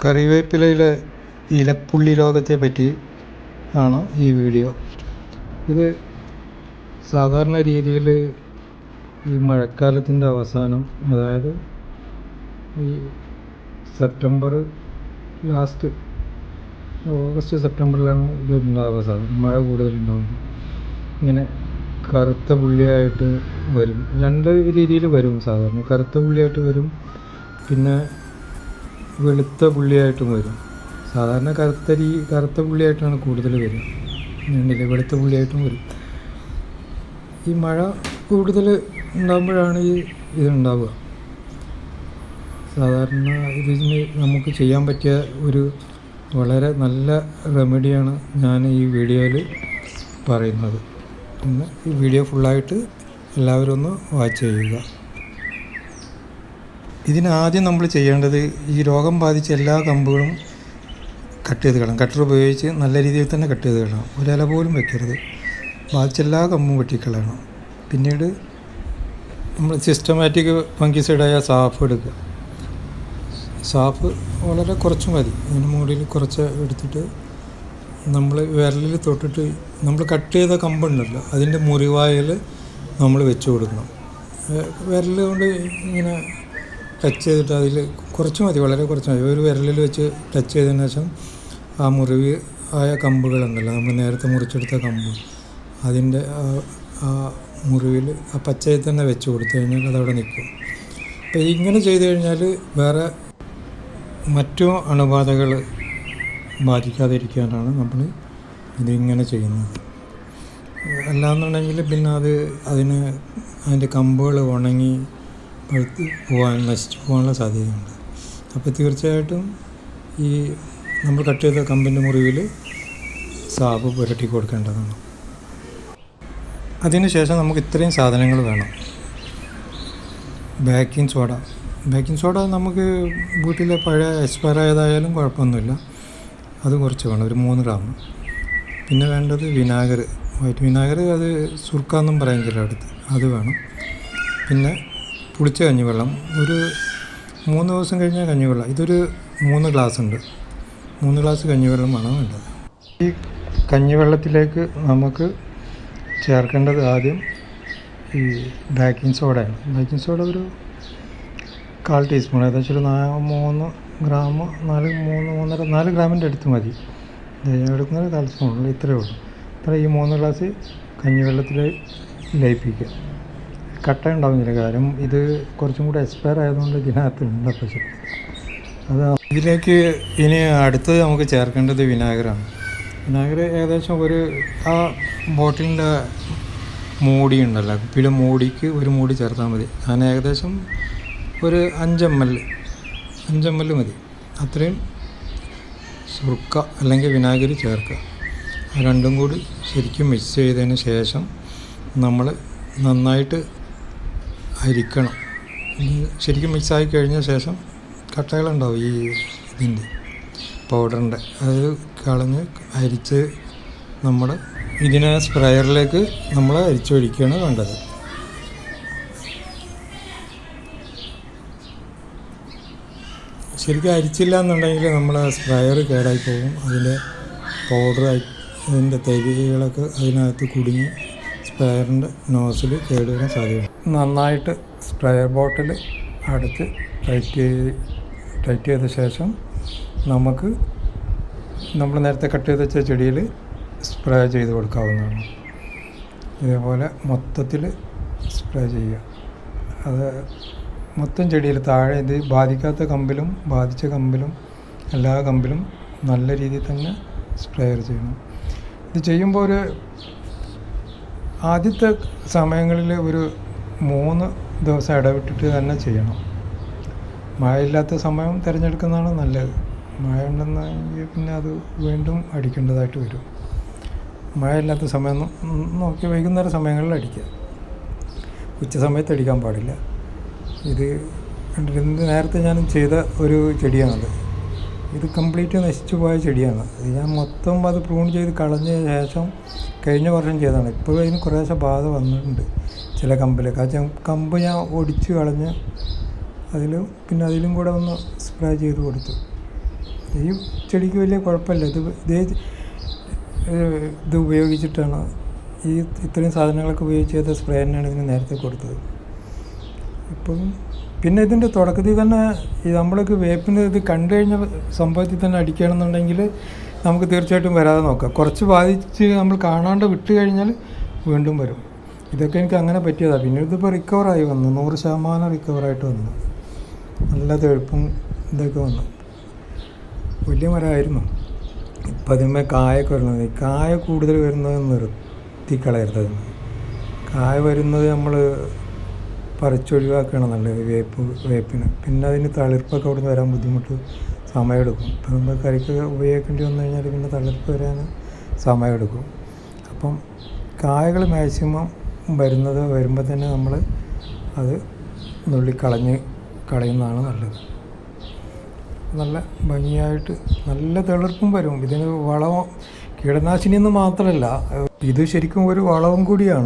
കറിവേപ്പിലയിലെ ഇലപ്പുള്ളി രോഗത്തെ പറ്റി ആണ് ഈ വീഡിയോ. ഇത് സാധാരണ രീതിയിൽ ഈ മഴക്കാലത്തിന്റെ അവസാനം അതായത് ഈ സെപ്റ്റംബർ ലാസ്റ്റ് ഓഗസ്റ്റ് സെപ്റ്റംബറിലാണ് ഇത് സാധാരണ മഴ കൂടുതലുണ്ടാവുന്നത് ഇങ്ങനെ കറുത്ത പുള്ളിയായിട്ട് വരും. രണ്ട് രീതിയിൽ വരും സാധാരണ. കറുത്ത പുള്ളിയായിട്ട് വരും. പിന്നെ വെളുത്ത പുള്ളിയായിട്ടും വരും. സാധാരണ കറുത്തരി കറുത്ത പുള്ളിയായിട്ടാണ് കൂടുതൽ വരും ഞണ്ടിൽ വെളുത്ത പുള്ളിയായിട്ടും വരും. ഈ മഴ കൂടുതൽ ഉണ്ടാകുമ്പോഴാണ് ഈ ഇതുണ്ടാവുക. സാധാരണ ഇതിന് നമുക്ക് ചെയ്യാൻ പറ്റിയ ഒരു വളരെ നല്ല റെമഡിയാണ് ഞാൻ ഈ വീഡിയോയിൽ പറയുന്നത്. ഇന്ന് ഈ വീഡിയോ ഫുള്ളായിട്ട് എല്ലാവരും ഒന്ന് വാച്ച് ചെയ്യുക. ഇതിനാദ്യം നമ്മൾ ചെയ്യേണ്ടത് ഈ രോഗം ബാധിച്ച എല്ലാ കമ്പുകളും കട്ട് ചെയ്ത് കളയണം കട്ടർ ഉപയോഗിച്ച് നല്ല രീതിയിൽ തന്നെ കട്ട് ചെയ്ത് കളയണം ഒരില പോലും വെക്കരുത്. ബാധിച്ച എല്ലാ കമ്പും വെട്ടിക്കളയണം. പിന്നീട് നമ്മൾ സിസ്റ്റമാറ്റിക് ഫംഗിസൈഡായ സാഫ് എടുക്കുക. സാഫ് വളരെ കുറച്ച് മതി. അതിന് മുകളിൽ കുറച്ച് എടുത്തിട്ട് നമ്മൾ വിരലിൽ തൊട്ടിട്ട് നമ്മൾ കട്ട് ചെയ്ത കമ്പുണ്ടല്ലോ അതിന്റെ മുറിവായിൽ നമ്മൾ വെച്ച് കൊടുക്കണം. വിരൽ കൊണ്ട് ഇങ്ങനെ ടച്ച് ചെയ്തിട്ട് അതിൽ കുറച്ച് മതി വളരെ കുറച്ച് മതി. ഒരു വിരലിൽ വെച്ച് ടച്ച് ചെയ്തതിന് ശേഷം ആ മുറിവ് ആയ കമ്പുകളുണ്ടല്ലോ നമ്മൾ നേരത്തെ മുറിച്ചെടുത്ത കമ്പ് അതിന്റെ ആ മുറിവിൽ ആ പച്ചയിൽ തന്നെ വെച്ച് കൊടുത്തു കഴിഞ്ഞാൽ അതവിടെ നിൽക്കും. അപ്പോൾ ഇങ്ങനെ ചെയ്തു കഴിഞ്ഞാൽ വേറെ മറ്റു അണുബാധകൾ ബാധിക്കാതിരിക്കാനാണ് നമ്മൾ ഇതിങ്ങനെ ചെയ്യുന്നത്. അല്ലാന്നുണ്ടെങ്കിൽ പിന്നെ അത് അതിന് അതിന്റെ കമ്പുകൾ ഉണങ്ങി പഴുത്ത് പോകാൻ നശിച്ചു പോകാനുള്ള സാധ്യതയുണ്ട്. അപ്പോൾ തീർച്ചയായിട്ടും ഈ നമ്മൾ കട്ട് ചെയ്ത കമ്പിന്റെ മുറിവിൽ സാബ് പുരട്ടി കൊടുക്കേണ്ടതാണ്. അതിനുശേഷം നമുക്ക് ഇത്രയും സാധനങ്ങൾ വേണം. Baking soda. ബേക്കിംഗ് സോഡ നമുക്ക് വീട്ടിലെ പഴയ എക്സ്പയർ ആയതായാലും കുഴപ്പമൊന്നുമില്ല. അത് കുറച്ച് വേണം ഒരു മൂന്ന് ഗ്രാം. പിന്നെ വേണ്ടത് വിനാഗർ. വൈറ്റ് വിനാഗർ അത് സുർക്കാന്നും പറയും അടുത്ത് അത് വേണം. പിന്നെ പുളിച്ച കഞ്ഞിവെള്ളം. ഒരു മൂന്ന് ദിവസം കഴിഞ്ഞ കഞ്ഞിവെള്ളം. ഇതൊരു മൂന്ന് ഗ്ലാസ് ഉണ്ട് മൂന്ന് ഗ്ലാസ് കഞ്ഞിവെള്ളമാണ് വേണ്ടത്. ഈ കഞ്ഞിവെള്ളത്തിലേക്ക് നമുക്ക് ചേർക്കേണ്ടത് ആദ്യം ഈ ബേക്കിംഗ് സോഡയാണ് ബേക്കിംഗ് സോഡ ഒരു കാൽ ടീസ്പൂൺ ഏകദേശം ഒരു മൂന്ന് ഗ്രാം നാല് മൂന്ന് മൂന്നര നാല് ഗ്രാമിന്റെ അടുത്ത് മതി. എടുക്കുന്നത് കാൽ സ്പൂണുള്ളൂ ഇത്രയേ ഉള്ളൂ. ഇത്ര ഈ മൂന്ന് ഗ്ലാസ് കഞ്ഞിവെള്ളത്തിൽ ലയിപ്പിക്കുക. കട്ട ഉണ്ടാവുന്നില്ല കാര്യം ഇത് കുറച്ചും കൂടെ എക്സ്പയർ ആയതുകൊണ്ട് ഇതിനകത്ത് ഉണ്ട് പക്ഷേ അത് ഇതിലേക്ക് ഇനി അടുത്തത് നമുക്ക് ചേർക്കേണ്ടത് വിനാഗിരാണ് വിനാഗർ ഏകദേശം ഒരു ആ ബോട്ടിലിന്റെ മൂടി ഉണ്ടല്ലോ. കുപ്പിയിലെ മൂടിക്ക് ഒരു മൂടി ചേർത്താൽ മതി. ഞാൻ ഏകദേശം ഒരു അഞ്ച് എം എൽ അഞ്ച് എൽ മതി. അത്രയും സുർക്ക അല്ലെങ്കിൽ വിനാഗിരി ചേർക്കുക. രണ്ടും കൂടി ശരിക്കും മിക്സ് ചെയ്തതിന് ശേഷം നമ്മൾ നന്നായിട്ട് അരിക്കണം ശരിക്കും മിക്സ് ആയി കഴിഞ്ഞ ശേഷം കട്ടകളുണ്ടാവും ഈ ഇതിന്റെ പൗഡറിന്റെ അത് കളഞ്ഞ് അരിച്ച് നമ്മൾ ഇതിനെ സ്പ്രേയറിലേക്ക് നമ്മൾ അരിച്ചൊഴിക്കുകയാണ് വേണ്ടത്. ശരിക്കും അരിച്ചില്ല എന്നുണ്ടെങ്കിൽ നമ്മൾ സ്പ്രേയർ കേടായി പോകും. അതിന്റെ പൗഡർ അതിന്റെ തരികളൊക്കെ അതിനകത്ത് കുടുങ്ങി സ്പ്രേയറിന്റെ നോസിൽ കേടുവരാൻ സാധ്യതയുണ്ട്. നന്നായിട്ട് സ്പ്രേ ബോട്ടിൽ അടച്ച് ടൈറ്റ് ടൈറ്റ് ചെയ്ത ശേഷം നമുക്ക് നമ്മൾ നേരത്തെ കട്ട് ചെയ്ത് വെച്ച ചെടിയിൽ സ്പ്രേ ചെയ്ത് കൊടുക്കാവുന്നതാണ്. ഇതേപോലെ മൊത്തത്തിൽ സ്പ്രേ ചെയ്യുക. അത് മൊത്തം ചെടിയിൽ താഴെ ഇത് ബാധിക്കാത്ത കമ്പിലും ബാധിച്ച കമ്പിലും എല്ലാ കമ്പിലും നല്ല രീതിയിൽ തന്നെ സ്പ്രേയർ ചെയ്യണം. ഇത് ചെയ്യുമ്പോൾ ഒരു ആദ്യത്തെ സമയങ്ങളിൽ ഒരു മൂന്ന് ദിവസം ഇടവിട്ടിട്ട് തന്നെ ചെയ്യണം. മഴയില്ലാത്ത സമയം തിരഞ്ഞെടുക്കുന്നതാണ് നല്ലത്. മഴ ഉണ്ടെന്നെങ്കിൽ പിന്നെ അത് വീണ്ടും അടിക്കേണ്ടതായിട്ട് വരും. മഴയില്ലാത്ത സമയം നോക്കി വൈകുന്നേര സമയങ്ങളിൽ അടിക്കുക. ഉച്ച സമയത്ത് അടിക്കാൻ പാടില്ല. ഇത് നേരത്തെ ഞാൻ ചെയ്ത ഒരു ചെടിയാണത്. ഇത് കംപ്ലീറ്റ് നശിച്ചു പോയ ചെടിയാണ്. ഇത് ഞാൻ മൊത്തം അത് പ്രൂൺ ചെയ്ത് കളഞ്ഞ ശേഷം കഴിഞ്ഞ വർഷം ചെയ്തതാണ്. ഇപ്പോഴും അതിന് കുറേശ്ശെ ബാധ വന്നിട്ടുണ്ട് ചില കമ്പിലൊക്കെ ആ കമ്പ് ഞാൻ ഒടിച്ച് കളഞ്ഞ് അതിലും പിന്നെ അതിലും കൂടെ ഒന്ന് സ്പ്രേ ചെയ്ത് കൊടുത്തു. ഈ ചെടിക്ക് വലിയ കുഴപ്പമില്ല. ഇത് ഇതേ ഇത് ഉപയോഗിച്ചിട്ടാണ് ഈ ഇത്രയും സാധനങ്ങളൊക്കെ ഉപയോഗിച്ച് ചെയ്ത സ്പ്രേ തന്നെയാണ് ഇതിന് നേരത്തെ കൊടുത്തത്. ഇപ്പം പിന്നെ ഇതിന്റെ തുടക്കത്തിൽ തന്നെ നമ്മൾക്ക് വേപ്പിന്റെ ഇത് കണ്ടു കഴിഞ്ഞ സംഭവത്തിൽ തന്നെ അടിക്കുകയാണെന്നുണ്ടെങ്കിൽ നമുക്ക് തീർച്ചയായിട്ടും വരാതെ നോക്കാം. കുറച്ച് ബാധിച്ച് നമ്മൾ കാണാണ്ട് വിട്ട് കഴിഞ്ഞാൽ വീണ്ടും വരും. ഇതൊക്കെ എനിക്ക് അങ്ങനെ പറ്റിയതാണ് പിന്നെ ഇതിപ്പോൾ റിക്കവറായി വന്നു. നൂറ് ശതമാനം റിക്കവറായിട്ട് വന്നു. നല്ല തെഴുപ്പും ഇതൊക്കെ വന്നു. വലിയ മരമായിരുന്നു. ഇപ്പം അതിന്മേൽ കായൊക്കെ വരുന്നത്. കായ കൂടുതൽ വരുന്നത് നിർത്തിക്കളയരുത് കായ വരുന്നത് നമ്മൾ പറിച്ചൊഴിവാക്കുകയാണ് നല്ലത് വേപ്പ് വേപ്പിന്. പിന്നെ അതിന് തളിർപ്പൊക്കെ അവിടെ നിന്ന് വരാൻ ബുദ്ധിമുട്ട് സമയമെടുക്കും. ഇപ്പം നമ്മൾ കറിക്ക് ഉപയോഗിക്കേണ്ടി വന്നു കഴിഞ്ഞാൽ പിന്നെ തളിർപ്പ് വരാൻ സമയമെടുക്കും. അപ്പം കായകൾ മാക്സിമം വരുന്നത് വരുമ്പോൾ തന്നെ നമ്മൾ അത് നുള്ളി കളഞ്ഞ് കളയുന്നതാണ് നല്ലത്. നല്ല ഭംഗിയായിട്ട് നല്ല തളിർപ്പും വരും. ഇതിന് വളവും കീടനാശിനി എന്ന് മാത്രമല്ല ഇത് ശരിക്കും ഒരു വളവും കൂടിയാണ്.